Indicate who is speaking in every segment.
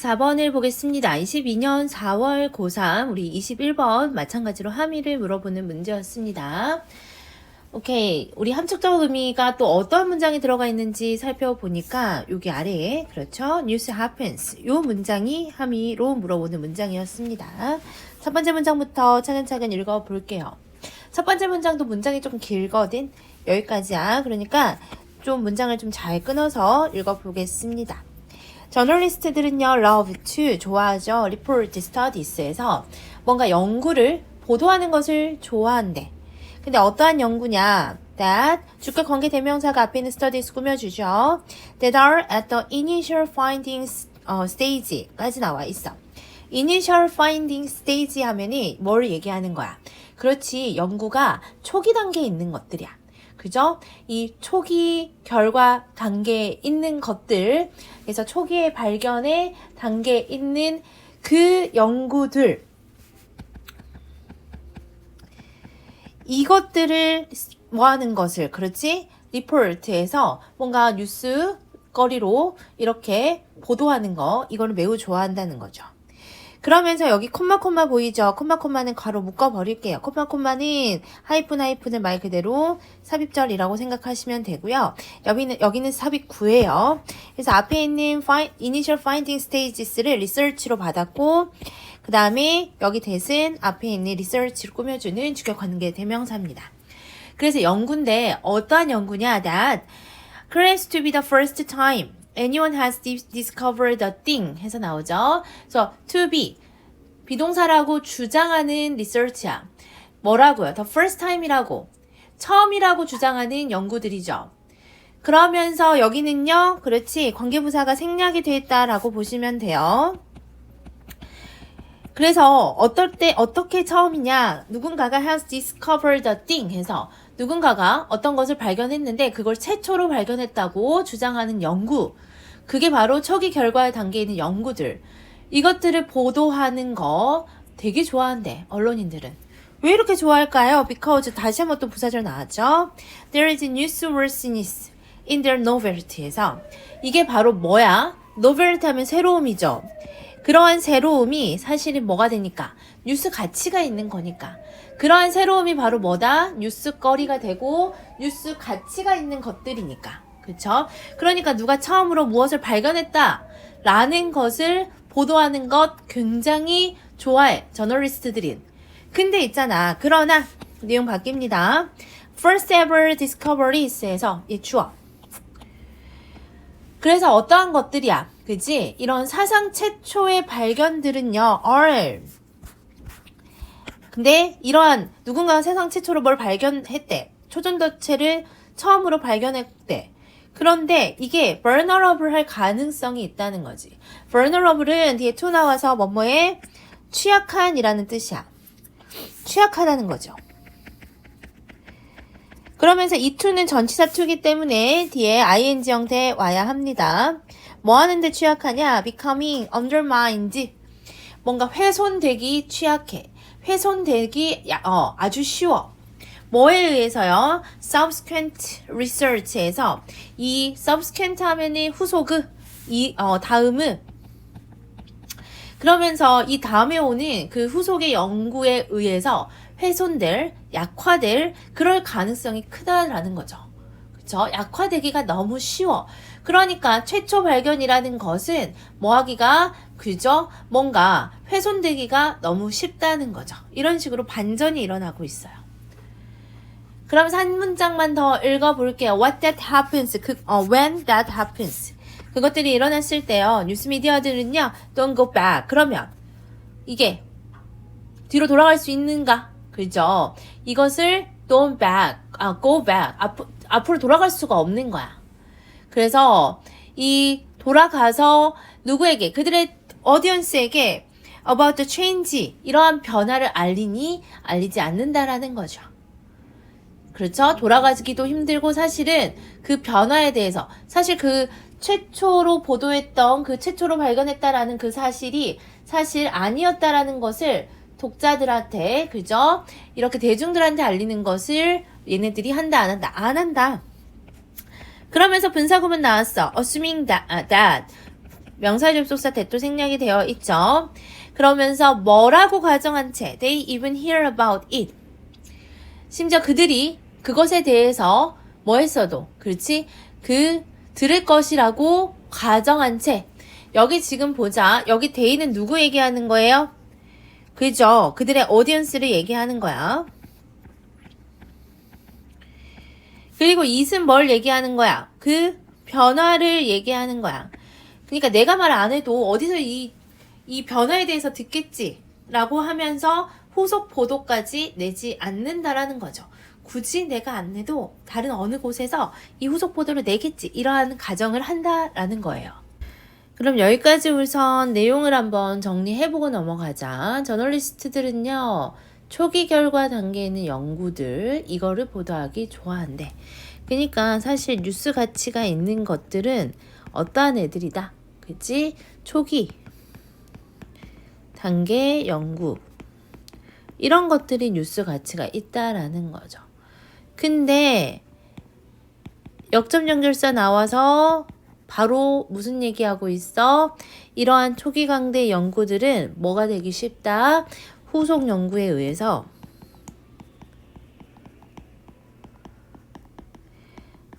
Speaker 1: 4번을 보겠습니다. 22년 4월 고3 우리 21번 마찬가지로 함의를 물어보는 문제였습니다. 오케이. 우리 함축적 의미가 또 어떤 문장이 들어가 있는지 살펴보니까 여기 아래에 그렇죠. news happens. 요 문장이 함의로 물어보는 문장이었습니다. 첫 번째 문장부터 차근차근 읽어 볼게요. 첫 번째 문장도 문장이 좀 길거든. 여기까지야. 그러니까 좀 문장을 좀 잘 끊어서 읽어 보겠습니다. 저널리스트들은요, love to, 좋아하죠. report studies에서 뭔가 연구를 보도하는 것을 좋아한대. 근데 어떠한 연구냐? that 주격 관계 대명사가 앞에 있는 studies 꾸며주죠. that are at the initial findings 어, stage까지 나와 있어. initial finding stage 하면이 뭘 얘기하는 거야? 그렇지, 연구가 초기 단계에 있는 것들이야. 그죠? 이 초기 결과 단계에 있는 것들, 그래서 초기의 발견의 단계에 있는 그 연구들, 이것들을 뭐 하는 것을, 그렇지? 리포트에서 뭔가 뉴스 거리로 이렇게 보도하는 거, 이거를 매우 좋아한다는 거죠. 그러면서 여기 콤마 콤마 보이죠? 콤마 콤마는 괄호 묶어 버릴게요. 콤마 콤마는 하이픈 하이픈을 말 그대로 삽입절이라고 생각하시면 되고요. 여기는 여기는 삽입 구예요. 그래서 앞에 있는 find, initial finding stages를 research로 받았고 그 다음에 여기 대신 앞에 있는 research를 꾸며주는 주격 관계 대명사입니다. 그래서 연구인데 어떠한 연구냐? That claims to be the first time anyone has dis- discovered a thing 해서 나오죠. 그래서 to be 비동사라고 주장하는 research야. 뭐라고요? The first time이라고 처음이라고 주장하는 연구들이죠. 그러면서 여기는요, 그렇지 관계부사가 생략이 되었다라고 보시면 돼요. 그래서 어떨 때 어떻게 처음이냐 누군가가 has discovered a thing 해서 누군가가 어떤 것을 발견했는데 그걸 최초로 발견했다고 주장하는 연구 그게 바로 초기 결과의 단계에 있는 연구들 이것들을 보도하는 거 되게 좋아한대 언론인들은 왜 이렇게 좋아할까요? Because 다시 한번 또 부사절 나왔죠. There is newsworthiness in their novelty에서 이게 바로 뭐야? novelty 하면 새로움이죠. 그러한 새로움이 사실은 뭐가 되니까 뉴스 가치가 있는 거니까 그러한 새로움이 바로 뭐다? 뉴스거리가 되고 뉴스 가치가 있는 것들이니까. 그쵸? 그러니까 누가 처음으로 무엇을 발견했다? 라는 것을 보도하는 것 굉장히 좋아해 저널리스트들인. 근데 있잖아. 그러나 내용 바뀝니다. First ever discoverys에서 이 주어 그래서 어떠한 것들이야? 그지? 이런 사상 최초의 발견들은요, are. 근데 이러한 누군가가 세상 최초로 뭘 발견했대. 초전도체를 처음으로 발견했대. 그런데 이게 vulnerable 할 가능성이 있다는 거지. vulnerable은 뒤에 to 나와서 뭐뭐에 취약한이라는 뜻이야. 취약하다는 거죠. 그러면서 이 to는 전치사 to이기 때문에 뒤에 ing 형태 와야 합니다. 뭐 하는데 취약하냐? becoming undermined. 뭔가 훼손되기 취약해. 훼손되기 야- 어, 아주 쉬워. 뭐에 의해서요? subsequent research에서 이 subsequent 하면은 후속의 이 어, 다음은 그러면서 이 다음에 오는 그 후속의 연구에 의해서 훼손될, 약화될 그럴 가능성이 크다라는 거죠. 그쵸? 약화되기가 너무 쉬워. 그러니까 최초 발견이라는 것은 뭐 하기가 그죠? 뭔가 훼손되기가 너무 쉽다는 거죠. 이런 식으로 반전이 일어나고 있어요. 그럼 한 문장만 더 읽어볼게요. What that happens. 그, 어, when that happens. 그것들이 일어났을 때요. 뉴스 미디어들은요. Don't go back. 그러면 이게 뒤로 돌아갈 수 있는가? 그죠? 이것을 don't back, 아, go back. 앞, 앞으로 돌아갈 수가 없는 거야. 그래서 이 돌아가서 누구에게 그들의 어디언스에게 about the change 이러한 변화를 알리니 알리지 않는다라는 거죠. 그렇죠? 돌아가기도 힘들고 사실은 그 변화에 대해서 사실 그 최초로 보도했던 그 최초로 발견했다라는 그 사실이 사실 아니었다라는 것을 독자들한테 그죠? 이렇게 대중들한테 알리는 것을 얘네들이 한다 안 한다 안 한다. 그러면서 분사구문 나왔어. assuming that, that 명사 접속사 대도 생략이 되어 있죠. 그러면서 뭐라고 가정한 채 they even hear about it. 심지어 그들이 그것에 대해서 뭐 했어도 그렇지? 그 들을 것이라고 가정한 채 여기 지금 보자. 여기 데이는 누구 얘기하는 거예요? 그죠? 그들의 오디언스를 얘기하는 거야. 그리고 it은 뭘 얘기하는 거야? 그 변화를 얘기하는 거야. 그러니까 내가 말 안 해도 어디서 이, 이 변화에 대해서 듣겠지. 라고 하면서 후속 보도까지 내지 않는다라는 거죠. 굳이 내가 안 내도 다른 어느 곳에서 이 후속 보도를 내겠지. 이러한 가정을 한다라는 거예요. 그럼 여기까지 우선 내용을 한번 정리해보고 넘어가자. 저널리스트들은요, 초기 결과 단계에 있는 연구들, 이거를 보도하기 좋아한대. 그러니까 사실 뉴스 가치가 있는 것들은 어떠한 애들이다. 그치? 초기 단계 연구. 이런 것들이 뉴스 가치가 있다라는 거죠. 근데 역점 연결사 나와서 바로 무슨 얘기하고 있어? 이러한 초기 강대 연구들은 뭐가 되기 쉽다? 후속 연구에 의해서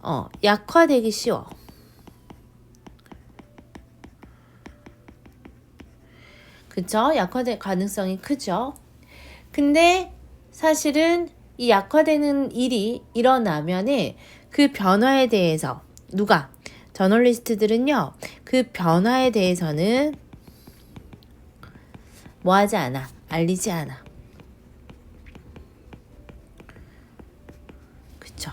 Speaker 1: 어, 약화되기 쉬워. 그쵸? 약화될 가능성이 크죠? 근데 사실은 이 약화되는 일이 일어나면은 그 변화에 대해서 누가? 저널리스트들은요 그 변화에 대해서는 뭐 하지 않아? 알리지 않아. 그쵸?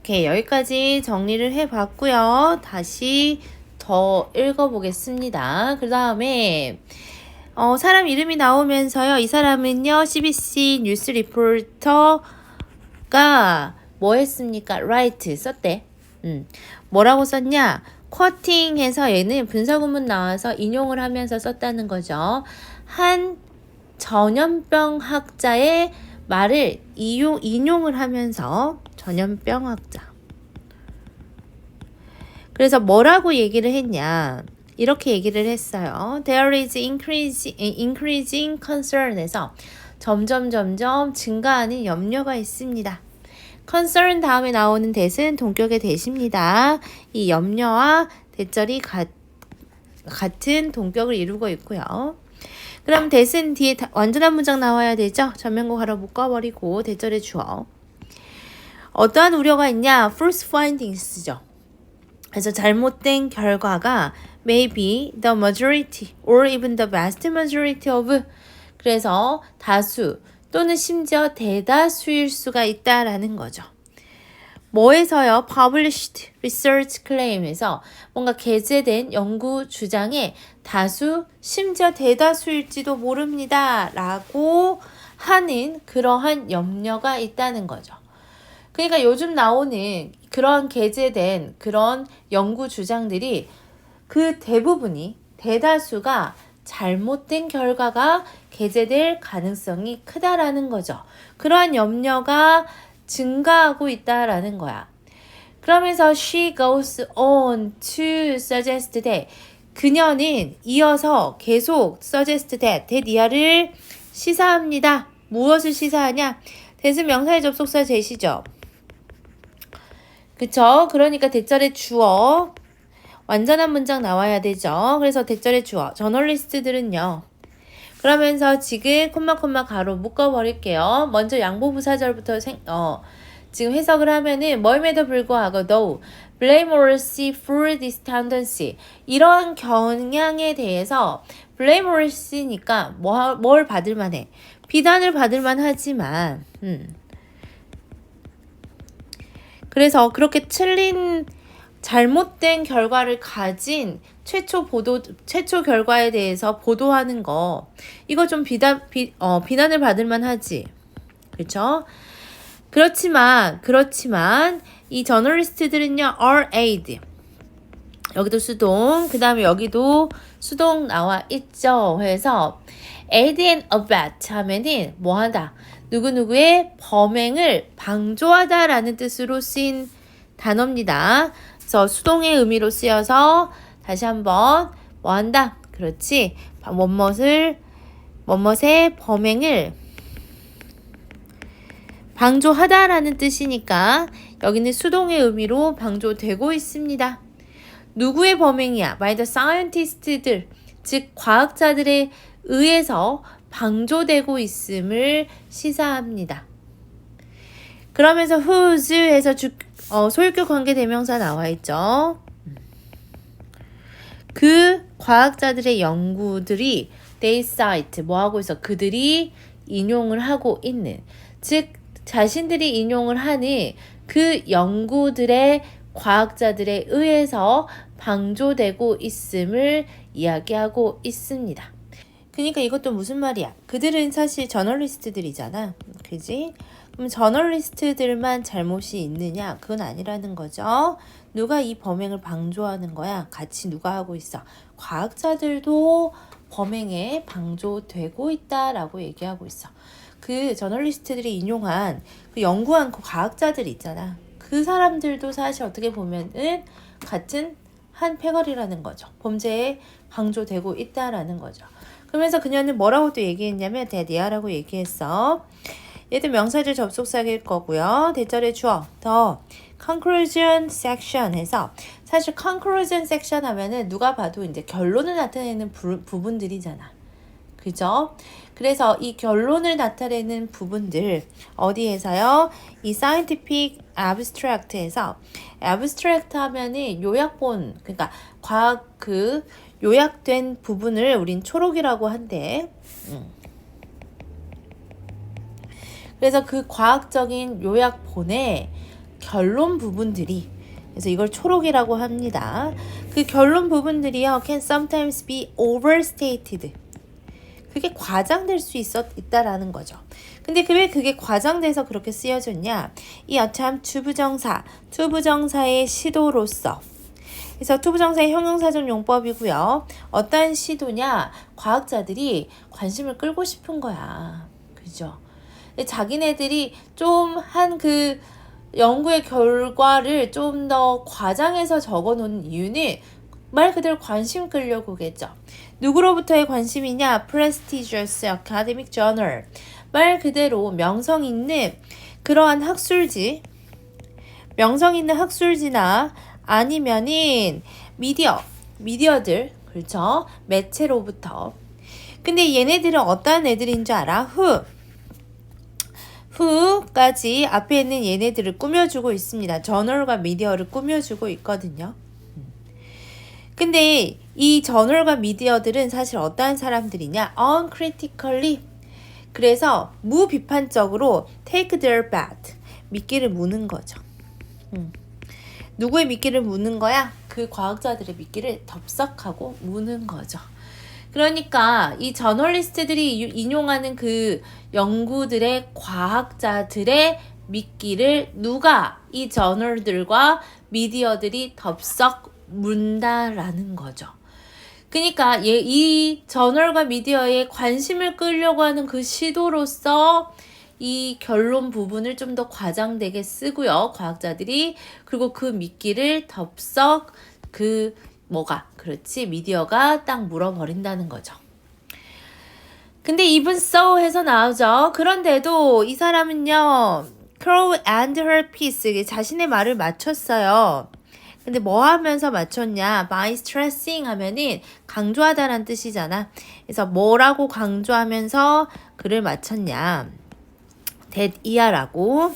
Speaker 1: 오케이 여기까지 정리를 해 봤고요. 다시 더 읽어보겠습니다 그 다음에 어, 사람 이름이 나오면서요. 이 사람은요. CBC 뉴스 리포터가 뭐 했습니까? write 썼대. 음. 뭐라고 썼냐? 쿼팅해서 얘는 분사구문 나와서 인용을 하면서 썼다는 거죠. 한 전염병 학자의 말을 이용, 인용을 하면서 전염병 학자. 그래서 뭐라고 얘기를 했냐? 이렇게 얘기를 했어요. There is increasing, concern에서 점점 점점 증가하는 염려가 있습니다. concern 다음에 나오는 대은 동격의 대시입니다. 이 염려와 대절이 같, 같은 동격을 이루고 있고요. 그럼 대은 뒤에 다, 완전한 문장 나와야 되죠? 전면고 하러 묶어버리고 대절의 주어. 어떠한 우려가 있냐? false findings죠. 그래서 잘못된 결과가 maybe the majority or even the vast majority of 그래서 다수 또는 심지어 대다수일 수가 있다라는 거죠. 뭐에서요? published research claim에서 뭔가 게재된 연구 주장에 다수 심지어 대다수일지도 모릅니다. 라고 하는 그러한 염려가 있다는 거죠. 그러니까 요즘 나오는 그런 게재된 그런 연구 주장들이 그 대부분이 대다수가 잘못된 결과가 게재될 가능성이 크다라는 거죠. 그러한 염려가 증가하고 있다라는 거야. 그러면서 she goes on to suggest that 그녀는 이어서 계속 suggest that 대리아를 시사합니다. 무엇을 시사하냐? 대수 명사의 접속사 제시죠. 그쵸? 그러니까 대절의 주어 완전한 문장 나와야 되죠. 그래서 대절의 주어 저널리스트들은요. 그러면서 지금 콤마 콤마 가로 묶어 버릴게요. 먼저 양보 부사절부터 생, 어, 지금 해석을 하면은 뭐임에도 불구하고 though blameworthy for this tendency 이런 경향에 대해서 blameworthy니까 뭐, 뭘 받을 만해 비난을 받을 만하지만 음. 그래서 그렇게 틀린 잘못된 결과를 가진 최초 보도 최초 결과에 대해서 보도하는 거 이거 좀 비단 비, 어, 비난을 받을 만하지. 그렇죠? 그렇지만 그렇지만 이 저널리스트들은요 are aid 여기도 수동 그 다음에 여기도 수동 나와 있죠. 그래서 aid and abet 하면은 뭐하다 누구누구의 범행을 방조하다라는 뜻으로 쓰인 단어입니다. 그래서 수동의 의미로 쓰여서 다시 한번 뭐 한다? 그렇지. 뭐뭇을 뭐뭇의 범행을 방조하다라는 뜻이니까 여기는 수동의 의미로 방조되고 있습니다. 누구의 범행이야? by the scientist들, 즉 과학자들에 의해서 방조되고 있음을 시사합니다. 그러면서 whose에서 주, 어, 소유격 관계 대명사 나와 있죠. 그 과학자들의 연구들이 they cite 뭐 하고 있어? 그들이 인용을 하고 있는 즉 자신들이 인용을 하는 그 연구들의 과학자들에 의해서 방조되고 있음을 이야기하고 있습니다. 그러니까 이것도 무슨 말이야? 그들은 사실 저널리스트들이잖아. 그지? 그럼 저널리스트들만 잘못이 있느냐? 그건 아니라는 거죠. 누가 이 범행을 방조하는 거야? 같이 누가 하고 있어? 과학자들도 범행에 방조되고 있다라고 얘기하고 있어. 그 저널리스트들이 인용한 그 연구한 그 과학자들 있잖아. 그 사람들도 사실 어떻게 보면은 같은 한 패거리라는 거죠. 범죄에 방조되고 있다라는 거죠. 그러면서 그녀는 뭐라고 또 얘기했냐면 대디아라고 얘기했어. 얘도 명사절 접속사일 거고요. 대절의 주어 더 conclusion section에서 사실 conclusion section 하면은 누가 봐도 이제 결론을 나타내는 부, 부분들이잖아. 그죠? 그래서 이 결론을 나타내는 부분들 어디에서요? 이 scientific abstract에서 abstract 하면은 요약본 그러니까 과학 그 요약된 부분을 우린 초록이라고 한대. 음. 그래서 그 과학적인 요약본의 결론 부분들이 그래서 이걸 초록이라고 합니다. 그 결론 부분들이요 can sometimes be overstated. 그게 과장될 수 있었 있다라는 거죠. 근데 그왜 그게 과장돼서 그렇게 쓰여졌냐? 이 어참 투부정사, 투부정사의 시도로서 그래서 투부정사의 형용사적 용법이고요. 어떤 시도냐? 과학자들이 관심을 끌고 싶은 거야. 그죠? 자기네들이 좀 한 그 연구의 결과를 좀 더 과장해서 적어 놓은 이유는 말 그대로 관심 끌려고겠죠. 누구로부터의 관심이냐? prestigious academic journal. 말 그대로 명성 있는 그러한 학술지, 명성 있는 학술지나 아니면은 미디어, 미디어들, 그렇죠? 매체로부터. 근데 얘네들은 어떤 애들인 줄 알아? 후. 후까지 앞에 있는 얘네들을 꾸며주고 있습니다. 저널과 미디어를 꾸며주고 있거든요. 근데 이 저널과 미디어들은 사실 어떠한 사람들이냐? uncritically. 그래서 무비판적으로 take their bet. 미끼를 무는 거죠. 음. 누구의 미끼를 무는 거야? 그 과학자들의 미끼를 덥석하고 무는 거죠. 그러니까 이 저널리스트들이 인용하는 그 연구들의 과학자들의 미끼를 누가 이 저널들과 미디어들이 덥석 문다라는 거죠. 그러니까 이 저널과 미디어에 관심을 끌려고 하는 그 시도로서 이 결론 부분을 좀 더 과장되게 쓰고요. 과학자들이 그리고 그 미끼를 덥석 그 뭐가 그렇지 미디어가 딱 물어버린다는 거죠. 근데 even so 해서 나오죠. 그런데도 이 사람은요. Crow and her piece 자신의 말을 맞췄어요. 근데 뭐 하면서 맞췄냐? by stressing 하면은 강조하다란 뜻이잖아. 그래서 뭐라고 강조하면서 글을 맞췄냐? That 이하라고.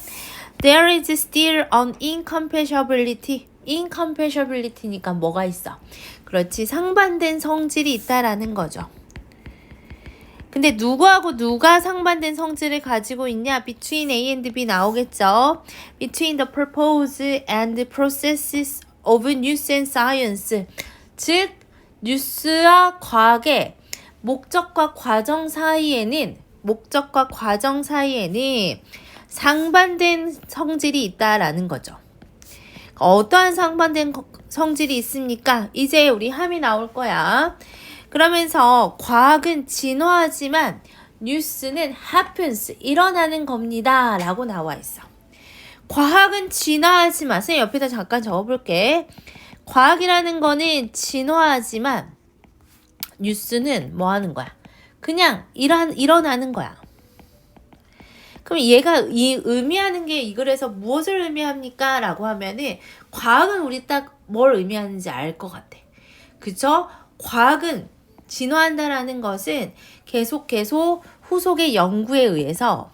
Speaker 1: There is still an incompatibility. incompatibility니까 뭐가 있어? 그렇지. 상반된 성질이 있다라는 거죠. 근데 누구하고 누가 상반된 성질을 가지고 있냐? between A and B 나오겠죠. between the purpose and processes of news and science. 즉 뉴스와 과학의 목적과 과정 사이에는 목적과 과정 사이에는 상반된 성질이 있다라는 거죠. 어떠한 상반된 성질이 있습니까? 이제 우리 함이 나올 거야. 그러면서 과학은 진화하지만 뉴스는 happens 일어나는 겁니다. 라고 나와 있어. 과학은 진화하지만 선 옆에다 잠깐 적어볼게. 과학이라는 거는 진화하지만 뉴스는 뭐 하는 거야? 그냥 일한, 일어나는 거야. 그럼 얘가 이 의미하는 게 이 글에서 무엇을 의미합니까? 라고 하면은 과학은 우리 딱 뭘 의미하는지 알 것 같아. 그쵸? 과학은 진화한다라는 것은 계속 계속 후속의 연구에 의해서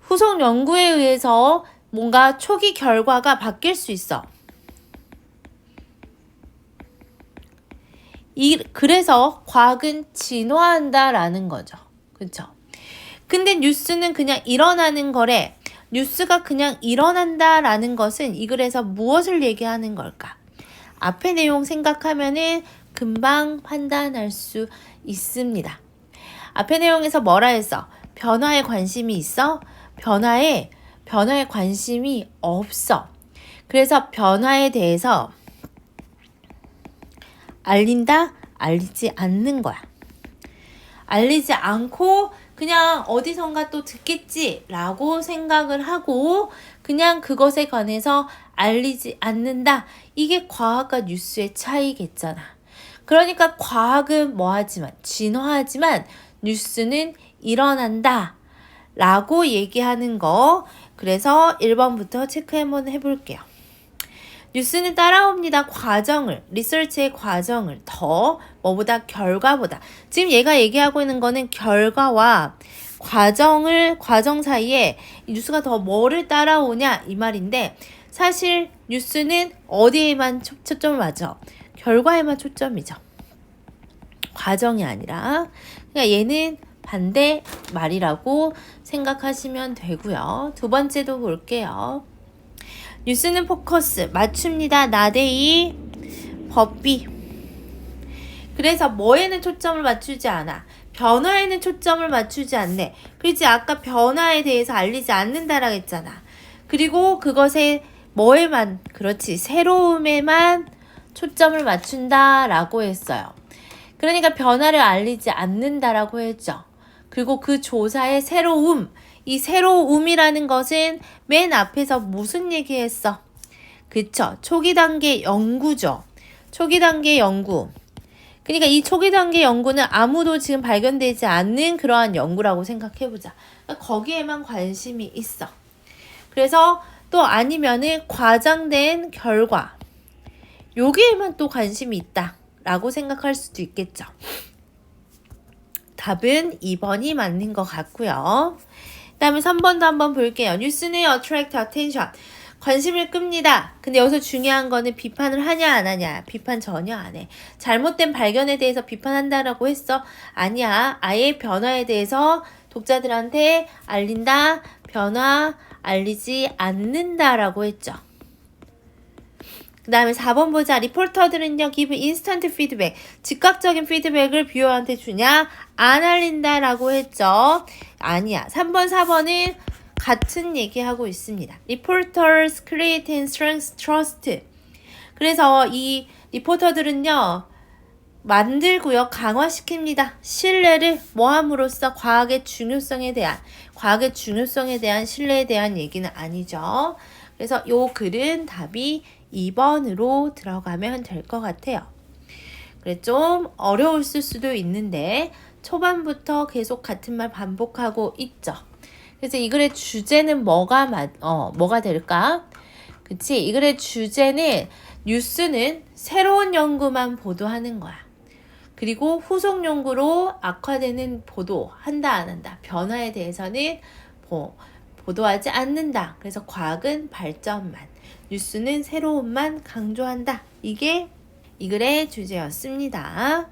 Speaker 1: 후속 연구에 의해서 뭔가 초기 결과가 바뀔 수 있어. 이, 그래서 과학은 진화한다라는 거죠. 그쵸? 근데 뉴스는 그냥 일어나는 거래. 뉴스가 그냥 일어난다라는 것은 이 글에서 무엇을 얘기하는 걸까? 앞의 내용 생각하면은 금방 판단할 수 있습니다. 앞의 내용에서 뭐라 했어? 변화에 관심이 있어? 변화에 변화에 관심이 없어. 그래서 변화에 대해서 알린다? 알리지 않는 거야. 알리지 않고 그냥 어디선가 또 듣겠지라고 생각을 하고 그냥 그것에 관해서 알리지 않는다. 이게 과학과 뉴스의 차이겠잖아. 그러니까 과학은 뭐하지만 진화하지만 뉴스는 일어난다. 라고 얘기하는 거. 그래서 1번부터 체크 한번 해볼게요. 뉴스는 따라옵니다. 과정을, 리서치의 과정을 더 뭐보다 결과보다. 지금 얘가 얘기하고 있는 거는 결과와 과정을 과정 사이에 뉴스가 더 뭐를 따라오냐 이 말인데 사실 뉴스는 어디에만 초, 초점을 맞춰? 결과에만 초점이죠. 과정이 아니라 그러니까 얘는 반대 말이라고 생각하시면 되고요. 두 번째도 볼게요. 뉴스는 포커스 맞춥니다. 나데이 법비 그래서 뭐에는 초점을 맞추지 않아. 변화에는 초점을 맞추지 않네. 그렇지 아까 변화에 대해서 알리지 않는다라 했잖아. 그리고 그것에 뭐에만 그렇지 새로움에만 초점을 맞춘다라고 했어요. 그러니까 변화를 알리지 않는다라고 했죠. 그리고 그 조사의 새로움, 이 새로움이라는 것은 맨 앞에서 무슨 얘기했어? 그쵸. 초기 단계 연구죠. 초기 단계 연구. 그러니까 이 초기 단계 연구는 아무도 지금 발견되지 않는 그러한 연구라고 생각해보자. 그러니까 거기에만 관심이 있어. 그래서 또 아니면은 과장된 결과. 여기에만 또 관심이 있다. 라고 생각할 수도 있겠죠. 답은 2번이 맞는 것 같고요. 그 다음에 3번도 한번 볼게요. 뉴스는 attract attention. 관심을 끕니다. 근데 여기서 중요한 거는 비판을 하냐 안 하냐. 비판 전혀 안 해. 잘못된 발견에 대해서 비판한다라고 했어. 아니야. 아예 변화에 대해서 독자들한테 알린다. 변화 알리지 않는다라고 했죠. 그 다음에 4번 보자. 리포터들은요, give instant feedback. 즉각적인 피드백을 뷰어한테 주냐? 안 알린다 라고 했죠. 아니야. 3번, 4번은 같은 얘기하고 있습니다. Reporters create and strength trust. 그래서 이 리포터들은요, 만들고요, 강화시킵니다. 신뢰를 모함으로써 과학의 중요성에 대한, 과학의 중요성에 대한 신뢰에 대한 얘기는 아니죠. 그래서 요 글은 답이 2번으로 들어가면 될 것 같아요. 그래 좀 어려울 수도 있는데 초반부터 계속 같은 말 반복하고 있죠. 그래서 이 글의 주제는 뭐가 맞, 어, 뭐가 될까? 그치? 이 글의 주제는 뉴스는 새로운 연구만 보도하는 거야. 그리고 후속 연구로 악화되는 보도 한다 안 한다. 변화에 대해서는 뭐 보도하지 않는다. 그래서 과학은 발전만, 뉴스는 새로움만 강조한다. 이게 이 글의 주제였습니다.